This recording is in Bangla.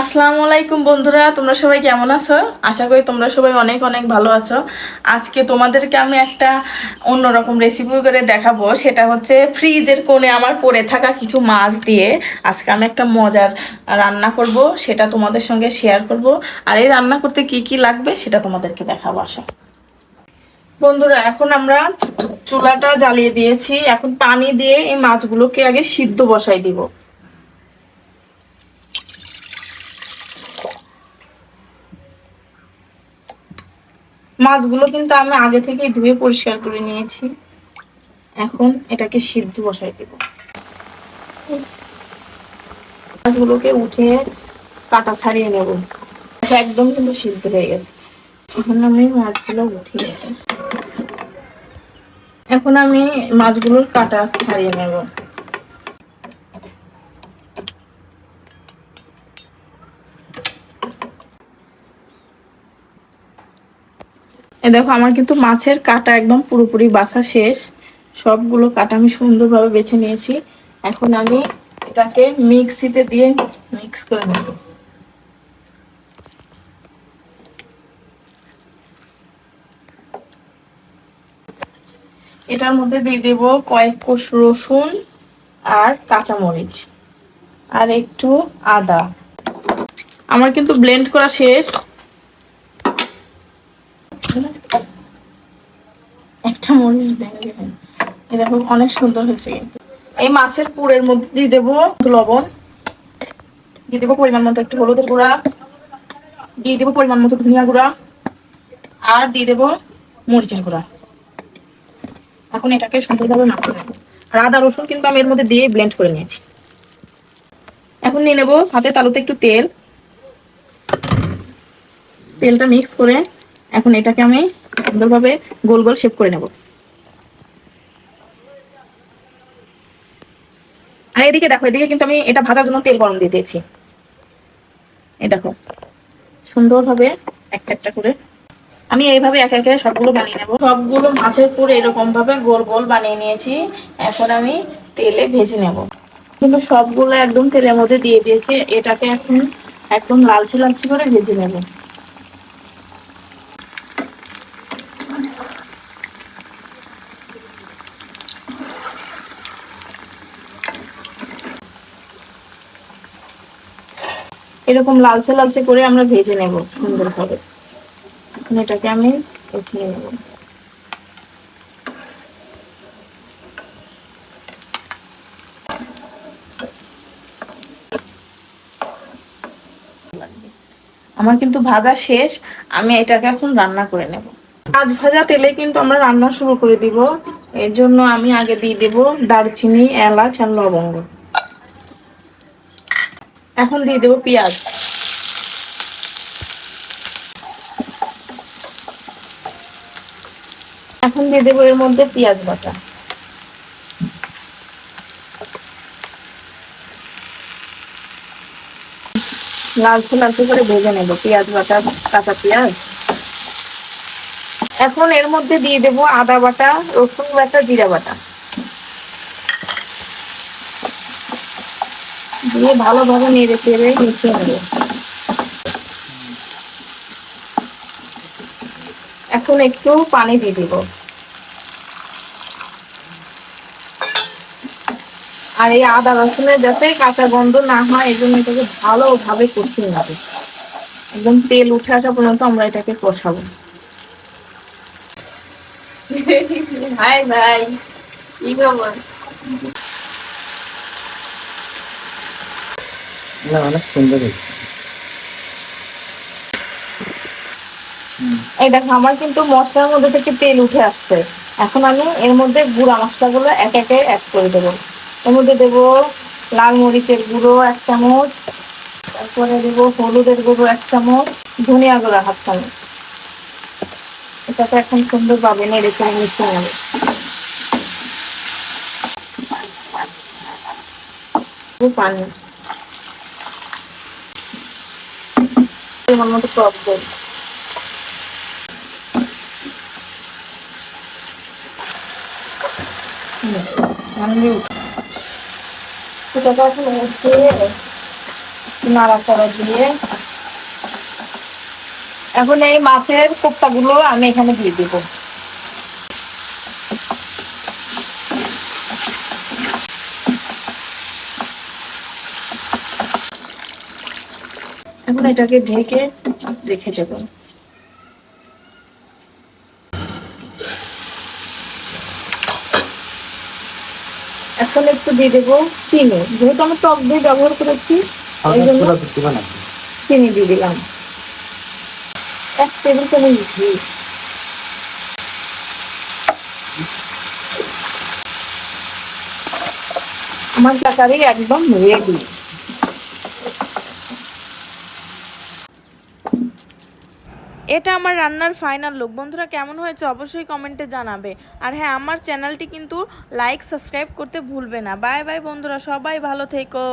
আসসালামু আলাইকুম বন্ধুরা, তোমরা সবাই কেমন আছো? আশা করি তোমরা সবাই অনেক অনেক ভালো আছো। আজকে তোমাদেরকে আমি একটা অন্যরকম রেসিপি করে দেখাবো। সেটা হচ্ছে ফ্রিজের কোণে আমার পড়ে থাকা কিছু মাছ দিয়ে আজকে আমি একটা মজার রান্না করব, সেটা তোমাদের সঙ্গে শেয়ার করব। আর এই রান্না করতে কি কি লাগবে সেটা তোমাদেরকে দেখাবো, আসো। বন্ধুরা, এখন আমরা চুলাটা জ্বালিয়ে দিয়েছি। এখন পানি দিয়ে এই মাছগুলোকে আগে সিদ্ধ বসাই দিব। মাছগুলো কিন্তু আমি আগে থেকেই ধুয়ে পরিষ্কার করে নিয়েছি। এখন এটাকে সিদ্ধ বসাই দেব। মাছগুলোকে উঠে কাটা ছাড়িয়ে নেব। একদম কিন্তু সিদ্ধ হয়ে গেছে। এখন আমি মাছগুলো উঠিয়ে এখন আমি মাছগুলোর কাটা ছাড়িয়ে নেব। এ দেখো, আমার কিন্তু মাছের কাটা একদম পুরোপুরি বাসা শেষ। সবগুলো কাটা আমি সুন্দরভাবে বেছে নিয়েছি। এখন আমি এটাকে মিক্সিতে দিয়ে মিক্স করে নেব। এটার মধ্যে দিয়ে দেব কয়েক কোষ রসুন আর কাঁচামরিচ আর একটু আদা। আমার কিন্তু ব্লেন্ড করা শেষ একটা দেখো অনেক সুন্দর হয়েছে কিন্তু। এই মাছের পুরের মধ্যে দিয়ে দেবো লবণ। দিয়ে দেবো পরিমাণ মতো একটু হলুদের গুঁড়া। দিয়ে দেবো পরিমাণ মতো ধনিয়া গুঁড়া। আর দিয়ে দেবো মরিচের গুঁড়া। এখন এটাকে সুন্দরভাবে মাখিয়ে নেব আর আদা, রসুন কিন্তু আমি এর মধ্যে দিয়ে ব্লেন্ড করে নিয়েছি। এখন নিয়ে নেব হাতে তালুতে একটু তেল। তেলটা মিক্স করে এখন এটাকে আমি সুন্দরভাবে গোল গোল শেপ করে নেব। আর এদিকে দেখো, এদিকে কিন্তু আমি এটা ভাজার জন্য তেল গরম দিয়ে দিয়েছি। এই দেখো, সুন্দরভাবে একটা একটা করে। আমি এইভাবে একে একে সবগুলো বানিয়ে নেব। সবগুলো মাছের পুরো এরকম ভাবে গোল গোল বানিয়ে নিয়েছি। এখন আমি তেলে ভেজে নেব। কিন্তু সবগুলো একদম তেলের মধ্যে দিয়ে দিয়েছি। এটাকে এখন, একদম লালচে লালচে করে ভেজে নেব। এরকম লালচে লালচে করে আমরা ভেজে নেব সুন্দরভাবে এখন এটাকে আমি উঠিয়ে নেব। আমার কিন্তু ভাজা শেষ, আমি এটাকে এখন রান্না করে নেব। মাছ ভাজা তেলে কিন্তু আমরা রান্না শুরু করে দিব। এর জন্য আমি আগে দিয়ে দেব দারচিনি, এলাচ আর লবঙ্গ। এখন দিয়ে দেবো পেঁয়াজ। এখন দিয়ে দেবো এর মধ্যে পেঁয়াজ বাটা। লালচে লালচে করে ভেজে নেব, পেঁয়াজ বাটা, কাঁচা পেঁয়াজ। এখন এর মধ্যে দিয়ে দেবো আদা বাটা, রসুন বাটা, জিরা বাটা। দিয়ে ভালোভাবে নেড়ে চেড়ে মিশিয়ে নেব। এখন একটু পানি দিয়ে দিব। আর এই আদা রসুনের যাতে কাঁচা গন্ধ না হয় এই জন্য এটাকে ভালোভাবে কষিয়ে নেবে। একদম তেল উঠে আসা পর্যন্ত আমরা এটাকে কষাবো। হাই ভাই, কি খবর? না, অনেক সুন্দর এই দেখো, আমার কিন্তু মশলার মধ্যে থেকে তেল উঠে আসছে। এখন আমি এর মধ্যে গুঁড়া মশলাগুলো এক একে অ্যাড করে দেবো। এর মধ্যে দেবো লাল মরিচের গুঁড়ো এক চামচ, তারপরে দেবো হলুদের গুঁড়ো এক চামচ ধনিয়া গুঁড়ো হাফ চামচ। এটাকে এখন সুন্দরভাবে নেড়ে চেড়ে মিশিয়ে নেবে। পানি। পরিমাণ মতো টক এটাকে এখন দিয়ে এখন এই মাছের কোপ্তাগুলো আমি এখানে দিয়ে দেব। এটাকে ঢেকে রেখে দেব। এখন একটু দিয়ে দেবো চিনি। যেহেতু আমি টক দই ব্যবহার করেছি এই জন্য চিনি দিয়ে দিলাম। এক টেবিল চামচ ঘি। আমার তরকারি একদম রেডি এটা আমার রান্নার ফাইনাল লুক বন্ধুরা, কেমন হয়েছে অবশ্যই কমেন্টে জানাবে। আর হ্যাঁ আমার চ্যানেলটি কিন্তু লাইক সাবস্ক্রাইব করতে ভুলবে না। বাই বাই বন্ধুরা, সবাই ভালো থেকো।